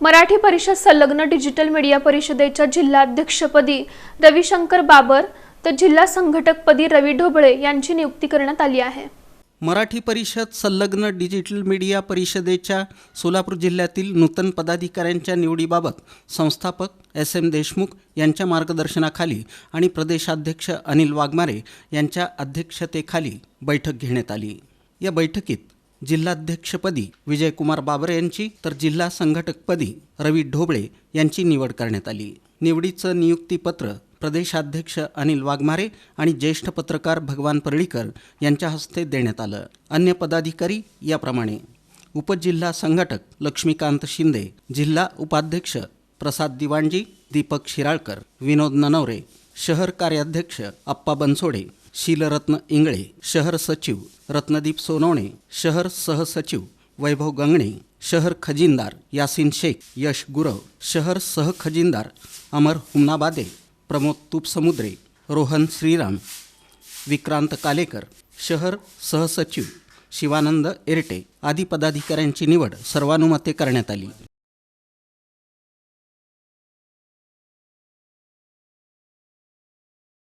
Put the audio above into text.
मराठी परिषद संलग्न digital media परिषदेच्या जिल्हाध्यक्षपदी रविशंकर बाबर तर जिल्हा संघटकपदी रवी ढोबळे यांची नियुक्ती करण्यात आली आहे. मराठी परिषद संलग्न डिजिटल मीडिया परिषदेच्या सोलापूर जिल्ह्यातील नूतन पदाधिकाऱ्यांच्या निवडीबाबत संस्थापक एस एम देशमुख यांच्या मार्गदर्शनाखाली आणि प्रदेशाध्यक्ष अनिल वाघमारे यांच्या अध्यक्षतेखाली बैठक घेण्यात आली. या बैठकीत जिल्हाध्यक्षपदी विजयकुमार बाबर यांची तर जिल्हा संघटकपदी रवी ढोबळे यांची निवड करण्यात आली. निवडीचं नियुक्तीपत्र प्रदेशाध्यक्ष अनिल वाघमारे आणि ज्येष्ठ पत्रकार भगवान परळीकर यांच्या हस्ते देण्यात आलं. अन्य पदाधिकारी याप्रमाणे. उपजिल्हा संघटक लक्ष्मीकांत शिंदे जिल्हा उपाध्यक्ष प्रसाद दिवाणजी दीपक शिराळकर विनोद ननवरे शहर कार्याध्यक्ष अप्पा बनसोडे शीलरत्न इंगळे शहर सचिव रत्नदीप सोनवणे शहर सहसचिव वैभव गंगणे शहर खजिनदार यासिन शेख यश गुरव शहर सहखजिनदार अमर हुमनाबादे प्रमोद तुपसमुद्रे रोहन श्रीराम विक्रांत कालेकर शहर सहसचिव शिवानंद एरटे आदी पदाधिकाऱ्यांची निवड सर्वानुमते करण्यात आली.